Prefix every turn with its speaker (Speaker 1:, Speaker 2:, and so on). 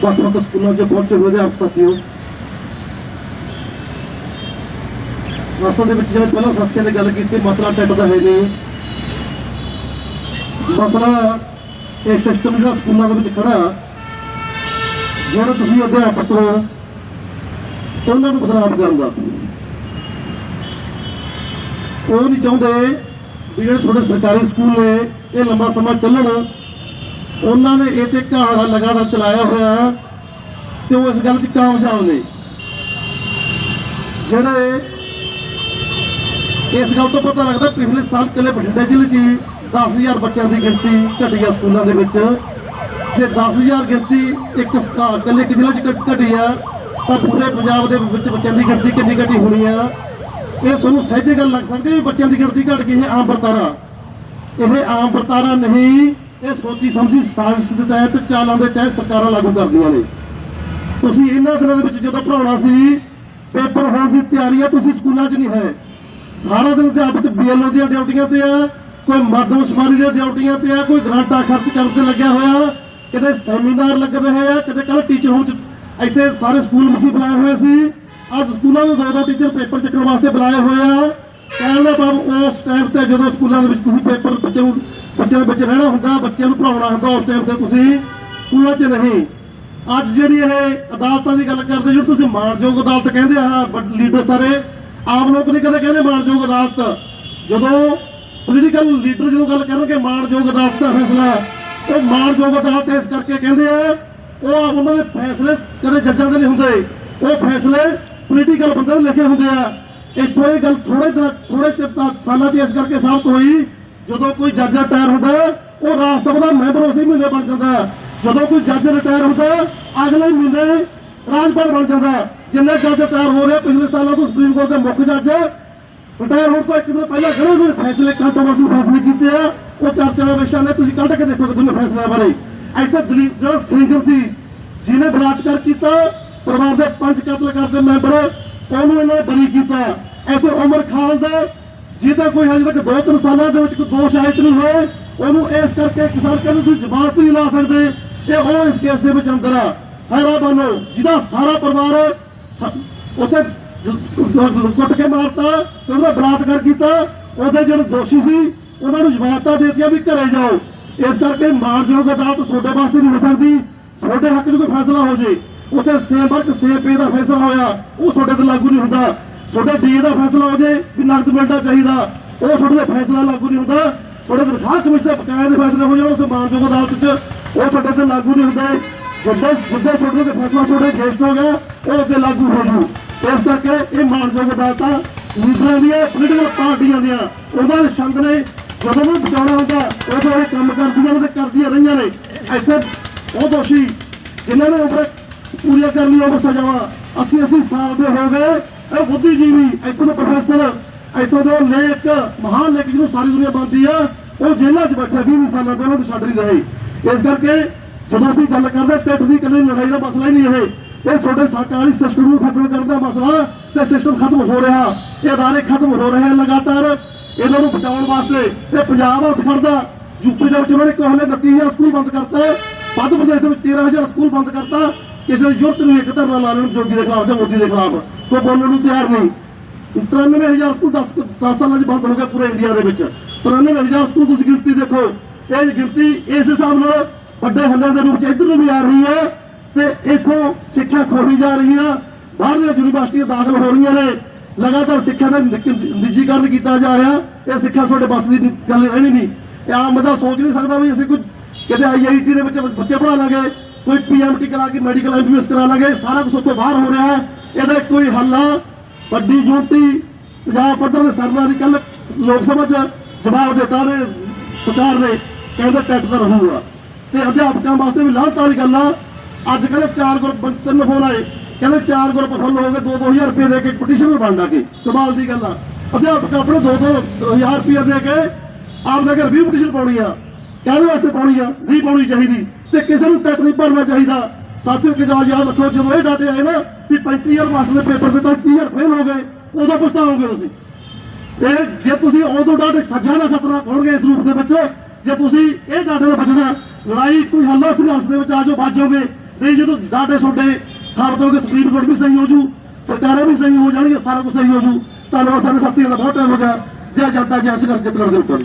Speaker 1: ਵੱਖ ਵੱਖ ਸਕੂਲਾਂ 'ਚ ਪਹੁੰਚੇ ਹੋਏ ਅਧਿਆਪਕ ਸਾਥੀਓ ਅਸਲ ਦੇ ਵਿੱਚ ਜਿਵੇਂ ਪਹਿਲਾਂ ਸਾਥੀਆਂ ਨੇ ਗੱਲ ਕੀਤੀ ਮਸਲਾ ਟੈਟ ਦਾ ਹੈ ਨਹੀਂ ਮਸਲਾ ਇਹ ਸਿਸਟਮ ਜਿਹੜਾ ਸਕੂਲਾਂ ਦੇ ਵਿੱਚ ਖੜਾ ਜਿਹੜੇ ਤੁਸੀਂ ਅਧਿਆਪਕ ਹੋ ਉਹਨਾਂ ਨੂੰ ਬਦਨਾਮ ਕਰਨ ਦਾ ਉਹ ਨਹੀਂ ਚਾਹੁੰਦੇ ਵੀ ਜਿਹੜੇ ਤੁਹਾਡੇ ਸਰਕਾਰੀ ਸਕੂਲ ਨੇ ਇਹ ਲੰਬਾ ਸਮਾਂ ਚੱਲਣ ਉਹਨਾਂ ਨੇ ਇਹ ਤੇ ਕਹਾਣਾ ਲਗਾਤਾਰ ਚਲਾਇਆ ਹੋਇਆ ਤੇ ਉਹ ਇਸ ਗੱਲ 'ਚ ਕਾਮਯਾਬ ਨੇ। ਜਿਹੜੇ ਇਸ ਗੱਲ ਤੋਂ ਪਤਾ ਲੱਗਦਾ ਪਿਛਲੇ ਸਾਲ ਕੱਲੇ ਬਠਿੰਡੇ ਜ਼ਿਲ੍ਹੇ 'ਚ ਹੀ 10000 ਬੱਚਿਆਂ ਦੀ ਗਿਣਤੀ ਘਟੀ ਆ ਸਕੂਲਾਂ ਦੇ ਵਿੱਚ। ਜੇ 10000 ਗਿਣਤੀ ਇੱਕ ਸਕਾ- ਇੱਕ ਜ਼ਿਲ੍ਹੇ 'ਚ ਘਟ- ਘਟੀ ਆ ਤਾਂ ਪੂਰੇ ਪੰਜਾਬ ਦੇ ਵਿੱਚ ਬੱਚਿਆਂ ਦੀ ਗਿਣਤੀ ਕਿੰਨੀ ਘਟੀ ਹੋਣੀ ਆ ਇਹ ਤੁਹਾਨੂੰ ਸਹਿਜੇ ਗੱਲ ਲੱਗ ਸਕਦੀ ਹੈ ਵੀ ਬੱਚਿਆਂ ਦੀ ਗਿਣਤੀ ਘਟ ਗਈ ਹੈ ਆਮ ਵਰਤਾਰਾ ਇਹ ਆਮ ਵਰਤਾਰਾ ਨਹੀਂ ਇਹ ਸੋਚੀ ਸਮਝੀ ਸਾਜ਼ਿਸ਼ ਦੇ ਤਹਿਤ ਚਾਲਾਂ ਦੇ ਤਹਿਤ ਸਰਕਾਰਾਂ ਲਾਗੂ ਕਰਦੀਆਂ ਨੇ। ਤੁਸੀਂ ਇਹਨਾਂ ਦਿਨਾਂ ਦੇ ਵਿੱਚ ਜਦੋਂ ਪੜਾਉਣਾ ਸੀ, ਪੇਪਰ ਹੋਣ ਦੀ ਤਿਆਰੀ ਆ ਤੁਸੀਂ ਸਕੂਲਾਂ 'ਚ ਨਹੀਂ ਹੈ। ਸਾਰਾ ਦਿਨ ਅਧਿਆਪਕ ਬੀਐਲਓ ਦੀਆਂ ਡਿਊਟੀਆਂ ਤੇ ਆ, ਕੋਈ ਮਰਦਮ ਸਮਾਰੀ ਦੀਆਂ ਡਿਊਟੀਆਂ ਤੇ ਆ, ਕੋਈ ਗ੍ਰਾਂਟਾਂ ਖਰਚ ਕਰਨ ਤੇ ਲੱਗਿਆ ਹੋਇਆ। ਕਿਤੇ ਸੈਮੀਨਾਰ ਲੱਗ ਰਹੇ ਆ, ਕਿਤੇ ਕੱਲ ਟੀਚਰ ਹੋਮ 'ਚ ਇੱਥੇ ਸਾਰੇ ਸਕੂਲ ਮੁਖੀ ਬੁਲਾਏ ਹੋਏ ਸੀ। ਅੱਜ ਸਕੂਲਾਂ ਦੇ ਦੋ ਦੋ ਟੀਚਰ ਪੇਪਰ ਚੱਕਣ ਵਾਸਤੇ ਬੁਲਾਏ ਹੋਏ ਆ। ਕਹਿਣ ਦਾ ਭਾਵ ਉਸ ਟਾਈਮ ਤੇ ਜਦੋਂ ਸਕੂਲਾਂ ਦੇ ਵਿੱਚ ਤੁਸੀਂ ਪੇਪਰ ਬੱਚੇ ਬੱਚਿਆਂ ਦੇ ਵਿੱਚ ਰਹਿਣਾ ਹੁੰਦਾ, ਬੱਚਿਆਂ ਨੂੰ ਪੜਾਉਣਾ ਹੁੰਦਾ ਉਸ ਟਾਈਮ ਤੇ ਤੁਸੀਂ ਸਕੂਲਾਂ 'ਚ ਨਹੀਂ। ਅੱਜ ਜਿਹੜੀ ਇਹ ਅਦਾਲਤਾਂ ਦੀ ਗੱਲ ਕਰਦੇ ਜੋ ਤੁਸੀਂ ਮਾਣਯੋਗ ਅਦਾਲਤ ਕਹਿੰਦੇ ਆ ਲੀਡਰ ਸਾਰੇ, ਆਮ ਲੋਕ ਨਹੀਂ ਕਦੇ ਕਹਿੰਦੇ ਮਾਣਯੋਗ ਅਦਾਲਤ। ਜਦੋਂ ਪੋਲੀਟੀਕਲ ਲੀਡਰ ਜਦੋਂ ਗੱਲ ਕਰਨਗੇ ਮਾਣਯੋਗ ਅਦਾਲਤ ਦਾ ਫੈਸਲਾ, ਉਹ ਮਾਣਯੋਗ ਅਦਾਲਤ ਇਸ ਕਰਕੇ ਕਹਿੰਦੇ ਆ, ਉਹ ਆਪ ਉਹਨਾਂ ਦੇ ਫੈਸਲੇ ਕਦੇ ਜੱਜਾਂ ਦੇ ਨਹੀਂ ਹੁੰਦੇ। ਉਹ ਫੈਸਲੇ ਪੋਲੀਟੀਕਲ ਬੰਦੇ ਦੇ ਲਿਖੇ ਹੁੰਦੇ ਆ। ਇੱਥੋਂ ਇਹ ਗੱਲ ਥੋੜੇ ਦਿਨ ਥੋੜੇ ਚਿਰ ਸਾਲਾਂ 'ਚ ਇਸ ਕਰਕੇ ਸਾਬਤ ਹੋਈ ਜਦੋਂ ਕੋਈ ਜੱਜ ਰਿਟਾਇਰ ਹੁੰਦਾ, ਉਹ ਰਾਜ ਸਭਾ ਦਾ ਮੈਂਬਰ ਉਸੇ ਮਹੀਨੇ ਬਣ ਜਾਂਦਾ। ਜਦੋਂ ਕੋਈ ਜੱਜ ਰਿਟਾਇਰ ਹੁੰਦਾ, ਅਗਲੇ ਮਹੀਨੇ ਰਾਜਪਾਲ ਬਣ ਜਾਂਦਾ। ਜਿੰਨੇ ਜੱਜ ਰਿਟਾਇਰ ਹੋ ਰਹੇ ਪਿਛਲੇ ਸਾਲਾਂ ਤੋਂ ਸੁਪਰੀਮ ਕੋਰਟ ਦੇ ਮੁੱਖ ਜੱਜ। ਰਿਟਾਇਰ ਹੋਣ ਤੋਂ ਇੱਕ ਦਿਨ ਪਹਿਲਾਂ ਖੜੇ ਹੋਏ ਫੈਸਲੇ ਕੰਟਰੋਵਰਸੀ ਫੈਸਲੇ ਕੀਤੇ ਆ। ਉਹ ਚਰਚਾ ਦਾ ਵਿਸ਼ਾ ਨੇ, ਤੁਸੀਂ ਕੱਢ ਕੇ ਦੇਖੋ ਕਿ ਦੋਨੇ ਫੈਸਲਿਆਂ ਬਾਰੇ। ਇੱਥੇ ਦਲੀਪ, ਜਿਹੜਾ ਸਿੰਗਰ ਸੀ, ਜਿਹਨੇ ਬਲਾਤਕਾਰ ਕੀਤਾ, ਪਰਿਵਾਰ ਦੇ ਪੰਜ ਕਤਲ ਕਰਦੇ ਮੈਂਬਰ, ਉਹਨੂੰ ਇਹਨਾਂ ਨੇ ਬਰੀ ਕੀਤਾ। ਇੱਥੇ ਉਮਰ ਖਾਨ ਦਾ ਜਿਹਦਾ ਕੋਈ ਹਜੇ ਤੱਕ ਦੋ ਤਿੰਨ ਸਾਲਾਂ ਦੇ ਵਿੱਚ ਕੋਈ ਦੋਸ਼ ਆਇਤ ਨਹੀਂ ਹੋਏ ਉਹਨੂੰ ਇਸ ਕਰਕੇ ਕਿਸਾਨ ਕਹਿੰਦੇ ਤੁਸੀਂ ਜ਼ਮਾਨਤ ਨਹੀਂ ਲਾ ਸਕਦੇ ਤੇ ਉਹ ਇਸ ਕੇਸ ਦੇ ਵਿੱਚ ਅੰਦਰ ਆ। ਸਾਰਾ ਬਾਨੋ, ਜਿਹਦਾ ਸਾਰਾ ਪਰਿਵਾਰ ਉੱਥੇ ਕੁੱਟ ਕੇ ਮਾਰਤਾ, ਤੇ ਉਹਦਾ ਬਲਾਤਕਾਰ ਕੀਤਾ, ਉਹਦੇ ਜਿਹੜੇ ਦੋਸ਼ੀ ਸੀ, ਉਹਨਾਂ ਨੂੰ ਜ਼ਮਾਨਤਾਂ ਦੇ ਦਿੱਤੀਆਂ ਵੀ ਘਰੇ ਜਾਓ। ਇਸ ਕਰਕੇ ਮਾਨਯੋਗ ਅਦਾਲਤ ਤੁਹਾਡੇ ਵਾਸਤੇ ਨਹੀਂ ਹੋ ਸਕਦੀ, ਤੁਹਾਡੇ ਹੱਕ 'ਚ ਕੋਈ ਫੈਸਲਾ ਹੋ ਜੇ। ਉੱਥੇ ਸੇਮ ਵਰਕ, ਸੇਮ ਪੇ ਦਾ ਫੈਸਲਾ ਹੋਇਆ, ਉਹ ਤੁਹਾਡੇ ਤੇ ਲਾਗੂ ਨਹੀਂ ਹੁੰਦਾ। ਤੁਹਾਡੇ ਡੀ ਦਾ ਫੈਸਲਾ ਹੋ ਜੇ ਵੀ ਨਕਦ ਮਿਲਣਾ ਚਾਹੀਦਾ, ਉਹ ਤੁਹਾਡੇ ਤੇ ਫੈਸਲਾ ਲਾਗੂ ਨਹੀਂ ਹੁੰਦਾ। ਤੁਹਾਡੇ ਤਨਖਾਹ ਕਮਿਸ਼ਨ ਦੇ ਬਕਾਇਆ ਦੇ ਫੈਸਲੇ ਹੋ ਜਾਣ ਉਸ ਮਾਨਯੋਗ ਅਦਾਲਤ 'ਚ ਉਹ ਤੁਹਾਡੇ ਤੇ ਲਾਗੂ ਨਹੀਂ ਹੁੰਦੇ। ਜਿੱਦਾਂ ਜਿੱਦਾਂ ਤੁਹਾਡੇ ਤੇ ਫੈਸਲਾ ਤੁਹਾਡੇ ਗੇਸਟ ਹੋ ਗਿਆ, ਉਹ ਅੱਗੇ ਲਾਗੂ ਹੋ ਜੂ। ਇਸ ਕਰਕੇ ਇਹ ਮਾਨਯੋਗ ਅਦਾਲਤਾਂ ਲੀਡਰਾਂ ਦੀਆਂ ਪੋਲੀਟੀਕਲ ਪਾਰਟੀਆਂ ਦੀਆਂ, ਉਹਨਾਂ ਦੇ ਸੰਗ ਨੇ ਜਦੋਂ ਵੀ ਬਚਾਉਣਾ ਹੁੰਦਾ ਉਹ ਇਹ ਕੰਮ ਕਰਦੀਆਂ ਨੇ ਤੇ ਕਰਦੀਆਂ ਰਹੀਆਂ ਨੇ। ਇੱਥੇ ਉਹ ਦੋਸ਼ੀ ਜਿਨ੍ਹਾਂ ਨੇ ਉਮਰ ਪੂਰੀਆਂ ਕਰਨੀ ਉਹ ਸਜ਼ਾਵਾਂ 80 80 ਸਾਲ ਦੇ ਹੋ ਗਏ। ਇਹ ਬੁੱਧੀਜੀਵੀ ਇੱਥੋਂ ਦੇ ਪ੍ਰੋਫੈਸਰ ਇੱਥੋਂ ਦੇ ਲੇਖ, ਮਹਾਨ ਲੇਖ ਜਿਹਨੂੰ ਸਾਰੀ ਦੁਨੀਆ ਮੰਨਦੀ ਆ, ਉਹ ਜੇਲ੍ਹਾਂ 'ਚ ਬੈਠੇ 20 ਸਾਲਾਂ ਤੋਂ, ਉਹਨਾਂ ਛੱਡ ਨਹੀਂ ਰਹੇ। ਇਸ ਕਰਕੇ ਜਦੋਂ ਅਸੀਂ ਗੱਲ ਕਰਦੇ ਟਿੱਟ ਦੀ ਕੱਲੀ ਲੜਾਈ ਦਾ ਮਸਲਾ ਹੀ ਨਹੀਂ ਇਹ। ਇਹ ਤੁਹਾਡੇ ਸਰਕਾਰੀ ਸਿਸਟਮ ਨੂੰ ਖਤਮ ਕਰਨ ਦਾ ਮਸਲਾ, ਤੇ ਸਿਸਟਮ ਖਤਮ ਹੋ ਰਿਹਾ। ਇਹ ਅਦਾਰੇ ਖਤਮ ਹੋ ਰਹੇ ਲਗਾਤਾਰ। ਇਹਨਾਂ ਨੂੰ ਬਚਾਉਣ ਵਾਸਤੇ ਇਹ ਪੰਜਾਬ ਉੱਠ ਖੜਦਾ। ਯੂਪੀ ਦੇ ਵਿੱਚ ਉਹਨਾਂ ਨੇ ਕੋਹਲੇ 29000 ਸਕੂਲ ਬੰਦ ਕਰਤਾ। ਮੱਧ ਪ੍ਰਦੇਸ਼ ਦੇ ਵਿੱਚ 13000 ਸਕੂਲ ਬੰਦ ਕਰਤਾ। ਕਿਸੇ ਦੀ ਜ਼ਰੂਰਤ ਨਹੀਂ ਇੱਕ ਧਰਨਾ ਲਾ ਲੈਣ ਜੋਗੀ ਦੇ ਖਿਲਾਫ ਜਾਂ ਮੋਦੀ ਦੇ ਖਿਲਾਫ। ਕੋਈ ਬੋਲਣ ਨੂੰ ਤਿਆਰ ਨਹੀਂ। 93000 ਸਕੂਲ 10 10 ਸਾਲਾਂ 'ਚ ਬੰਦ ਹੋ ਗਏ ਪੂਰੇ ਇੰਡੀਆ ਦੇ ਵਿੱਚ। 93000 ਸਕੂਲ ਤੁਸੀਂ ਗਿਣਤੀ ਦੇਖੋ। ਇਹ ਗਿਣਤੀ ਇਸ ਹਿਸਾਬ ਨਾਲ ਵੱਡੇ ਹੱਲਿਆਂ ਦੇ ਰੂਪ 'ਚ ਇੱਧਰ ਨੂੰ ਵੀ ਆ ਰਹੀ ਹੈ ਤੇ ਇੱਥੋਂ ਸਿੱਖਿਆ ਖੋਹੀ ਜਾ ਰਹੀ ਹੈ ਬਾਹਰਲੀਆਂ ਯੂਨੀਵਰਸਿਟੀਆਂ ਦਾਖਲ ਹੋ ਰਹੀਆਂ ਨੇ। ਲਗਾਤਾਰ ਸਿੱਖਿਆ ਦਾ ਨਿੱਜੀਕਰਨ ਕੀਤਾ ਜਾ ਰਿਹਾ। ਇਹ ਸਿੱਖਿਆ ਤੁਹਾਡੇ ਬਸ ਦੀ ਗੱਲ ਰਹਿਣੀ ਨਹੀਂ। ਇਹ ਆਮ ਬੰਦਾ ਸੋਚ ਨਹੀਂ ਸਕਦਾ ਵੀ ਅਸੀਂ ਕੁਝ ਕਿਤੇ ਆਈਆਈਟੀ ਦੇ ਵਿੱਚ ਬੱਚੇ ਪੜ੍ਹਾ ਲਾਂਗੇ। ਕੋਈ ਪੀਐਮਟੀ ਕਰਾ ਕੇ ਮੈਡੀਕਲ ਐਮਬੀਬੀਐਸ ਕਰਾ ਲਾਂਗੇ, ਸਾਰਾ ਕੁਝ ਉੱਥੋਂ ਬਾਹਰ ਹੋ ਰਿਹਾ ਹੈ। ਇਹਦਾ ਕੋਈ ਹੱਲ ਵੱਡੀ ਜੁਨਤੀ ਪੰਜਾਬ ਪੱਧਰ ਦੇ ਸਰਨਾ ਦੀ ਕੱਲ ਲੋਕ ਸਭਾ 'ਚ ਜਵਾਬ ਦਿੱਤਾ ਨੇ, ਸਰਕਾਰ ਨੇ, ਕਹਿੰਦੇ ਟੈਟ ਦਾ ਰਹੂਗਾ। ਤੇ ਅਧਿਆਪਕਾਂ ਵਾਸਤੇ ਵੀ ਲਾਹਤ ਵਾਲੀ ਗੱਲ ਆ। ਅੱਜ ਕਹਿੰਦੇ ਚਾਰ ਗਰੁੱਪ ਤਿੰਨ ਫੋਨ ਆਏ। ਕਹਿੰਦੇ ਚਾਰ ਗਰੁੱਪ ਫੁੱਲ ਹੋ ਗਏ 2-2000 ਰੁਪਏ ਦੇ ਕੇ ਪਟੀਸ਼ਨ ਬਣ ਕੇ, ਕਮਾਲ ਦੀ ਗੱਲ ਆ। ਅਧਿਆਪਕ ਆਪਣੇ 2-2000 ਰੁਪਏ ਦੇ ਕੇ ਆਪ ਦੇ ਘਰ ਵੀ ਪਟੀਸ਼ਨ ਪਾਉਣੀ ਆ। ਕਾਹਦੇ ਵਾਸਤੇ ਪਾਉਣੀ ਆ? ਨਹੀਂ ਪਾਉਣੀ ਚਾਹੀਦੀ। ਤੇ ਕਿਸੇ ਨੂੰ ਟੈਟ ਨਹੀਂ ਭਰਨਾ ਚਾਹੀਦਾ। ਸਾਥੀਓ ਕਿ ਗੱਲ ਯਾਦ ਰੱਖੋ, ਜਦੋਂ ਇਹ ਡਾਟੇ ਆਏ ਨਾ ਵੀ 35000 ਮਾਸਟਰ ਦੇ ਪੇਪਰ ਦੇ ਤਾਂ 30000 ਫੇਲ ਹੋ ਗਏ, ਉਦੋਂ ਪਛਤਾਓਗੇ ਤੁਸੀਂ। ਤੇ ਜੇ ਤੁਸੀਂ ਉਦੋਂ ਡਾਟੇ ਸੱਜਾ ਦਾ ਖਤਰਾ ਹੋਣਗੇ ਇਸ ਰੂਪ ਦੇ ਵਿੱਚ, ਜੇ ਤੁਸੀਂ ਇਹ ਡਾਟੇ ਦਾ ਬਚਣਾ, ਲੜਾਈ ਕੋਈ ਹੱਲਾ ਸੰਘਰਸ਼ ਦੇ ਵਿੱਚ ਆਜੋ ਬਾਜੋਗੇ ਨਹੀਂ, ਜਦੋਂ ਡਾਟੇ ਤੁਹਾਡੇ ਸਾਬਤ ਹੋ ਸੁਪਰੀਮ ਕੋਰਟ ਵੀ ਸਹੀ ਹੋ ਜੂ, ਸਰਕਾਰਾਂ ਵੀ ਸਹੀ ਹੋ ਜਾਣਗੀਆਂ, ਸਾਰਾ ਕੁਝ ਸਹੀ ਹੋ ਜੂ। ਧੰਨਵਾਦ ਸਾਰੇ ਸਾਥੀਆਂ ਦਾ ਬਹੁਤ ਟਾਈਮ ਹੋ ਗਿਆ। ਜੈ ਜਨਤਾ, ਜੈ ਸੰਘਰਸ਼ ਜਿੱਤ ਲੜਦੇ ਉੱਪਰ।